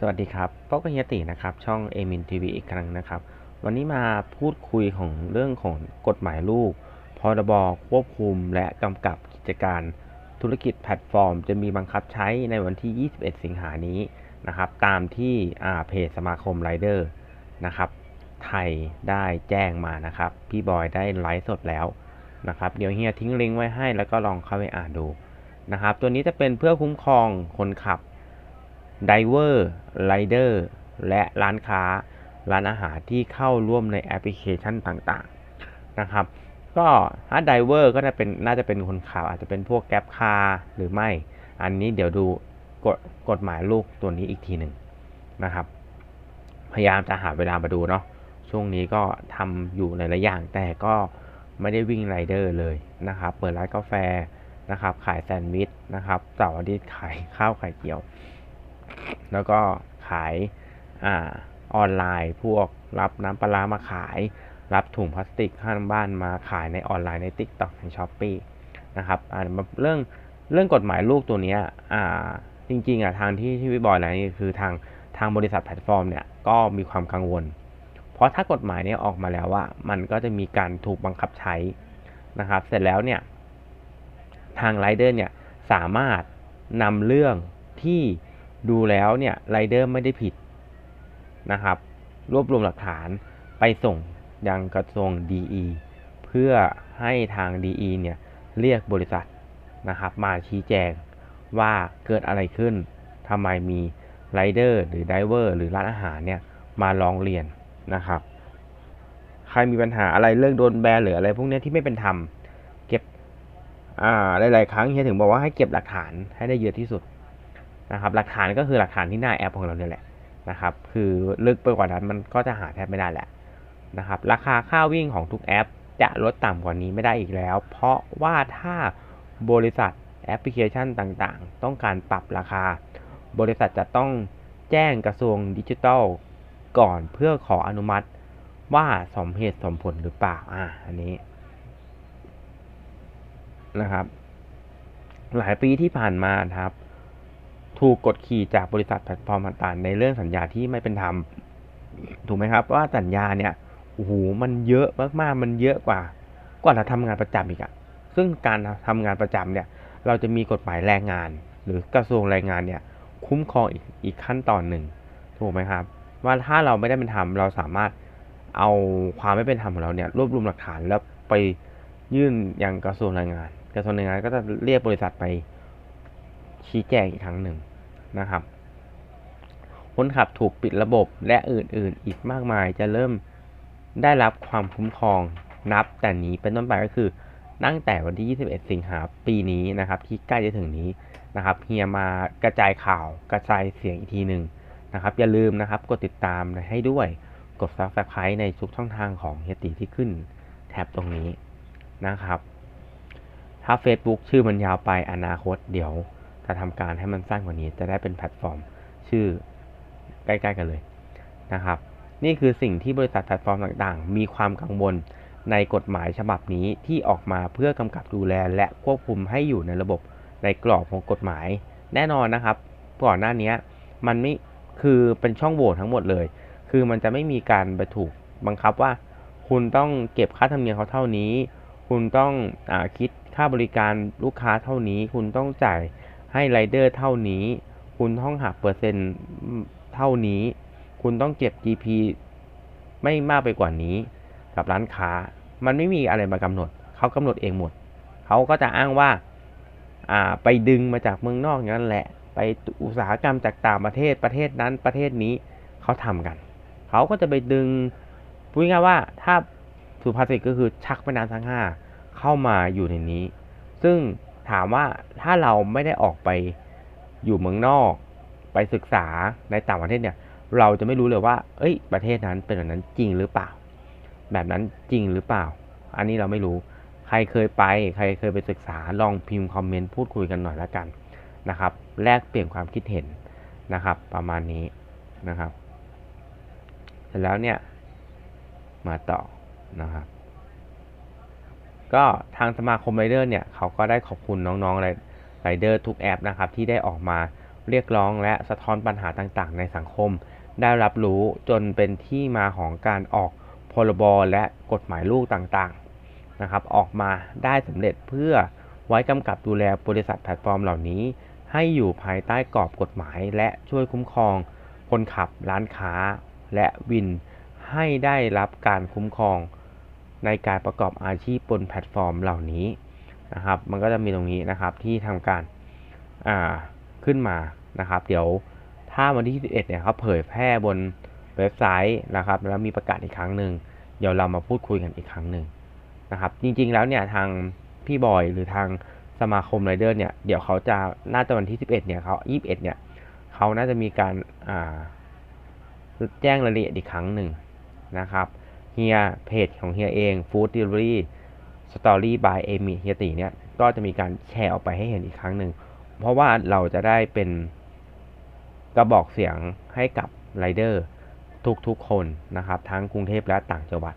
สวัสดีครับป๊อกกบเฮียตินะครับ ช่องเอมินทีวีอีกครั้งนะครับ วันนี้มาพูดคุยของเรื่องของกฎหมายลูก พรบควบคุมและกำกับกิจการธุรกิจแพลตฟอร์ม จะมีบังคับใช้ในวันที่ 21 สิงหานี้นะครับ ตามที่เพจสมาคมไรเดอร์นะครับ ไทยได้แจ้งมานะครับ พี่บอยได้ไลฟ์สดแล้วนะครับ เดี๋ยวเฮียทิ้งลิงก์ไว้ให้แล้วก็ลองเข้าไปอ่านดูนะครับ ตัวนี้จะเป็นเพื่อคุ้มครองคนขับ ไดเวอร์ไรเดอร์และร้านค้าร้านอาหารที่เข้าร่วมในแอปพลิเคชันต่างๆนะครับ ก็ถ้าไดเวอร์ก็จะเป็นน่าจะเป็นคนขับอาจจะเป็นพวกแก๊ปคาร์หรือไม่ อันนี้เดี๋ยวดูกฎกฎหมายลูกตัวนี้อีกทีหนึ่งนะครับ พยายามจะหาเวลามาดูเนาะช่วงนี้ก็ทำอยู่หลายอย่างแต่ก็ไม่ได้วิ่งไรเดอร์เลยนะครับ เปิดร้านกาแฟนะครับ ขายแซนด์วิชนะครับเสาร์อาทิตย์ขายข้าวไข่เจียว แล้วก็ขายอาออนไลน์ พวกรับน้ำปลามาขาย รับถุงพลาสติกข้างบ้านมาขายในออนไลน์ใน Tik t o อกในช้อปปีนะครับเรื่องเรื่องกฎหมายลูกตัวนี้จริงๆอะทางที่ที่วิบอยแล้วนี่คือทางทางบริษัทแพลตฟอร์มเนี่ยก็มีความกังวล เพราะถ้ากฎหมายนี้ออกมาแล้วว่า มันก็จะมีการถูกบังคับใช้นะครับ เสร็จแล้วเนี่ยทางไรเดอร์เนี่ยสามารถนำเรื่องที่ ดูแล้วเนี่ยไรเดอร์ไม่ได้ผิดนะครับ รวบรวมหลักฐานไปส่งยังกระทรวง DE เพื่อให้ทาง DE เนี่ยเรียกบริษัทนะครับ มาชี้แจงว่าเกิดอะไรขึ้นทำไมมีไรเดอร์หรือไดเวอร์หรือร้านอาหารเนี่ยมาร้องเรียนนะครับ ใครมีปัญหาอะไรเรื่องโดนแบนหรืออะไรพวกนี้ที่ไม่เป็นธรรมเก็บอ่าหลายๆครั้งเฮียถึงบอกว่าให้เก็บหลักฐานให้ได้เยอะที่สุด นะครับหลักฐานก็คือหลักฐานที่หน้าแอปของเราเนี่ยแหละนะครับคือลึกไปกว่านั้นมันก็จะหาแทบไม่ได้แหละนะครับราคาค่าวิ่งของทุกแอป จะลดต่ำกว่านี้ไม่ได้อีกแล้ว เพราะว่าถ้าบริษัทแอปพลิเคชันต่างๆ ต้องการปรับราคา บริษัทจะต้องแจ้งกระทรวงดิจิทัลก่อนเพื่อขออนุมัติว่าสมเหตุสมผลหรือเปล่าอ่าอันนี้นะครับ หลายปีที่ผ่านมาครับ ถูกกดขี่จากบริษัทแพลตฟอร์มต่างๆในเรื่องสัญญาที่ไม่เป็นธรรม ถูกไหมครับ ว่าสัญญาเนี่ยโอ้โหมันเยอะมากๆมันเยอะกว่ากว่าเราทำงานประจำอีกอะซึ่งการทำงานประจำเนี่ย เราจะมีกฎหมายแรงงาน หรือกระทรวงแรงงานเนี่ย คุ้มครองอีกอีกขั้นตอนหนึ่งถูกไหมครับ ว่าถ้าเราไม่ได้เป็นธรรมเราสามารถเอาความไม่เป็นธรรมของเราเนี่ยรวบรวมหลักฐานแล้วไปยื่นยังกระทรวงแรงงาน กระทรวงแรงงานก็จะเรียกบริษัทไป ชี้แจงอีกครั้งหนึ่งนะครับ คนขับถูกปิดระบบและอื่นๆ อีกมากมายจะเริ่มได้รับความคุ้มครองนับแต่นี้เป็นต้นไปก็คือตั้งแต่วันที่ 21 สิงหาปีนี้นะครับ ที่ใกล้จะถึงนี้นะครับเฮียมากระจายข่าวกระจายเสียงอีกทีหนึ่งนะครับ อย่าลืมนะครับกดติดตามให้ด้วยกด subscribe ในทุกช่องทางของเฮียตีที่ขึ้นแท็บตรงนี้นะครับ ถ้า Facebook ชื่อมันยาวไปอนาคตเดี๋ยว จะทำการให้มันสั้นกว่านี้ จะได้เป็นแพลตฟอร์มชื่อใกล้ๆกันเลยนะครับ นี่คือสิ่งที่บริษัทแพลตฟอร์มต่างๆ มีความกังวลในกฎหมายฉบับนี้ที่ออกมาเพื่อกำกับดูแลและควบคุมให้อยู่ในระบบในกรอบของกฎหมาย แน่นอนนะครับ ก่อนหน้านี้มันไม่คือเป็นช่องโหว่ทั้งหมดเลย คือมันจะไม่มีการไปถูกบังคับว่า คุณต้องเก็บค่าธรรมเนียมเขาเท่านี้ คุณต้องอคิดค่าบริการลูกค้าเท่านี้ คุณต้องจ่าย ให้ไรเดอร์เท่านี้ คุณต้องหักเปอร์เซ็นต์เท่านี้ คุณต้องเก็บ GP ไม่มากไปกว่านี้ กับร้านค้า มันไม่มีอะไรมากำหนด เขากำหนดเองหมด เขาก็จะอ้างว่าอ่าไปดึงมาจากเมืองนอกอย่างนั้นแหละ ไปอุตสาหกรรมจากต่างประเทศประเทศนั้นประเทศนี้เขาทำกัน เขาก็จะไปดึงพูดง่ายว่าถ้าสุภาษิตก็คือชักแม่น้ำทั้งห้าเข้ามาอยู่ในนี้ ซึ่ง ถามว่าถ้าเราไม่ได้ออกไปอยู่เมืองนอก ไปศึกษาในต่างประเทศเนี่ย เราจะไม่รู้เลยว่า เอ้ย ประเทศนั้นเป็นแบบนั้นจริงหรือเปล่า แบบนั้นจริงหรือเปล่า อันนี้เราไม่รู้ ใครเคยไป ใครเคยไปศึกษา ลองพิมพ์คอมเมนต์พูดคุยกันหน่อยละกันนะครับ แลกเปลี่ยนความคิดเห็นนะครับ ประมาณนี้นะครับ เสร็จแล้วเนี่ย มาต่อนะครับ ก็ทางสมาคมไรเดอร์เนี่ยเขาก็ได้ขอบคุณน้องๆไรเดอร์ทุกแอปนะครับที่ได้ออกมาเรียกร้องและสะท้อนปัญหาต่างๆ ในสังคม ได้รับรู้จนเป็นที่มาของการออกพรบและกฎหมายลูกต่างๆนะครับออกมาได้สำเร็จเพื่อไว้กำกับดูแลบริษัทแพลตฟอร์มเหล่านี้ ให้อยู่ภายใต้กรอบกฎหมาย และช่วยคุ้มครอง คนขับร้านค้า และวิน ให้ได้รับการคุ้มครอง ในการประกอบอาชีพบนแพลตฟอร์มเหล่านี้นะครับ มันก็จะมีตรงนี้นะครับที่ทำการอ่าขึ้นมานะครับ เดี๋ยวถ้าวันที่21เนี่ยเขาเผยแพร่บนเว็บไซต์นะครับ แล้วมีประกาศอีกครั้งหนึ่งเดี๋ยวเรามาพูดคุยกันอีกครั้งหนึ่งนะครับ จริงๆแล้วเนี่ยทางพี่บอยหรือทางสมาคมไรเดอร์เนี่ยเดี๋ยวเขาจะน่าจะวันที่ 11 เนี่ยเขา21 เนี่ยเขาน่าจะมีการแจ้งรายละเอียดอีกครั้งหนึ่งนะครับ ฮียเพจของเฮียเอง Food Delivery Story by เอมิเฮียตีเนี่ยก็จะมีการแชร์ออกไปให้เห็นอีกครั้งหนึ่ง เพราะว่าเราจะได้เป็นกระบอกเสียงให้กับไรเดอร์ทุกๆคนนะครับ ทั้งกรุงเทพและต่างจังหวัด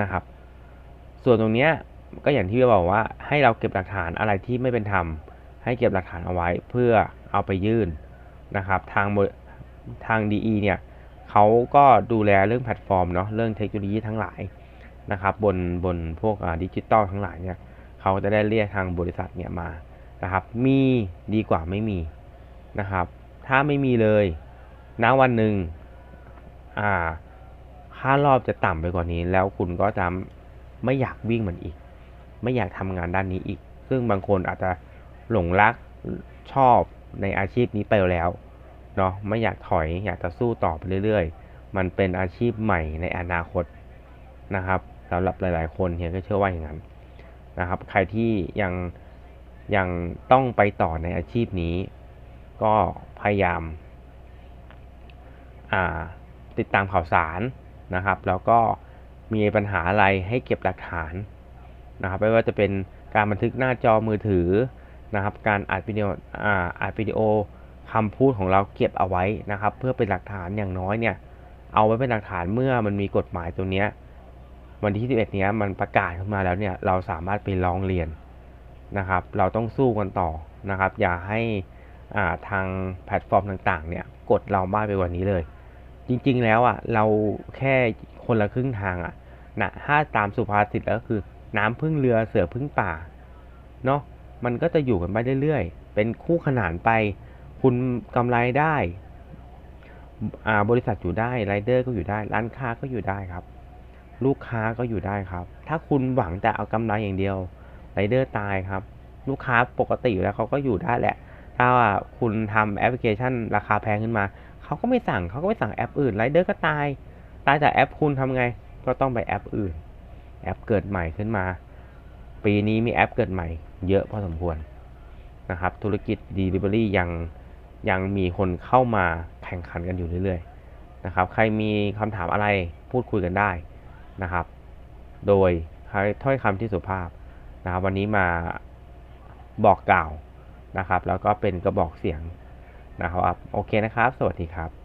นะครับ ส่วนตรงนี้ก็อย่างที่บอกว่าให้เราเก็บหลักฐานอะไรที่ไม่เป็นธรรม ให้เก็บหลักฐานเอาไว้เพื่อเอาไปยื่นนะครับ ทางทาง DE เนี่ย เขาก็ดูแลเรื่องแพลตฟอร์มเนาะเรื่องเทคโนโลยีทั้งหลายนะครับบนบนพวกดิจิตอลทั้งหลายเนี่ยเขาจะได้เรียกทางบริษัทเนี่ยมานะครับ มีดีกว่าไม่มีนะครับ ถ้าไม่มีเลยณวันหนึ่งอ่าค่ารอบจะต่ำไปกว่านี้ แล้วคุณก็จะไม่อยากวิ่งมันอีก ไม่อยากทำงานด้านนี้อีก ซึ่งบางคนอาจจะหลงรักชอบในอาชีพนี้ไปแล้ว เนาะไม่อยากถอยอยากจะสู้ต่อไปเรื่อย ๆ มันเป็นอาชีพใหม่ในอนาคตนะครับสำหรับหลาย ๆ คนเฮียก็เชื่อว่าอย่างนั้นนะครับ ใครที่ยังยังต้องไปต่อในอาชีพนี้ ก็พยายามติดตามข่าวสารนะครับ แล้วก็มีปัญหาอะไรให้เก็บหลักฐานนะครับไม่ว่าจะเป็นการบันทึกหน้าจอมือถือนะครับ การอัดวิดีโออัดวิดีโอ คำพูดของเราเก็บเอาไว้นะครับ เพื่อเป็นหลักฐานอย่างน้อยเนี่ย เอาไว้เป็นหลักฐานเมื่อมันมีกฎหมายตัวเนี้ยวันที่ 11 เนี้ยมันประกาศขึ้นมาแล้วเนี่ยเราสามารถไปร้องเรียนนะครับ เราต้องสู้กันต่อนะครับ อย่าให้อ่าทางแพลตฟอร์มต่างๆ เนี่ยกดเราบ้าไปกว่านี้เลย จริงๆแล้วอะเราแค่คนละครึ่งทางอะนะถ้าตามสุภาษิตแล้วคือ น้ำพึ่งเรือเสือพึ่งป่าเนาะมันก็จะอยู่กันไปเรื่อยๆ เป็นคู่ขนานไป คุณกำไรได้าบริษัทอยู่ได้ไรเดอร์ก็อยู่ได้ ร้านค้าก็อยู่ได้ครับ ลูกค้าก็อยู่ได้ครับ ถ้าคุณหวังแต่เอากำไรอย่างเดียวไรเดอร์ตายครับ ลูกค้าปกติอยู่แล้วเขาก็อยู่ได้แหละ ถ้าว่าคุณทำแอปพลิเคชัน ราคาแพงขึ้นมา เขาก็ไม่สั่งเขาก็ไม่สั่งแอปอื่นไรเดอร์ก็ตาย ตายจากแอปคุณทำไง ก็ต้องไปแอปอื่น แอปเกิดใหม่ขึ้นมา ปีนี้มีแอปเกิดใหม่ เยอะพอสมควรนะครับ ธุรกิจ Delivery ยัง ยังมีคนเข้ามาแข่งขันกันอยู่เรื่อยๆนะครับ ใครมีคำถามอะไรพูดคุยกันได้นะครับ โดยถ้อยคำที่สุภาพนะครับ วันนี้มาบอกกล่าวนะครับ แล้วก็เป็นกระบอกเสียงนะครับ โอเคนะครับ สวัสดีครับ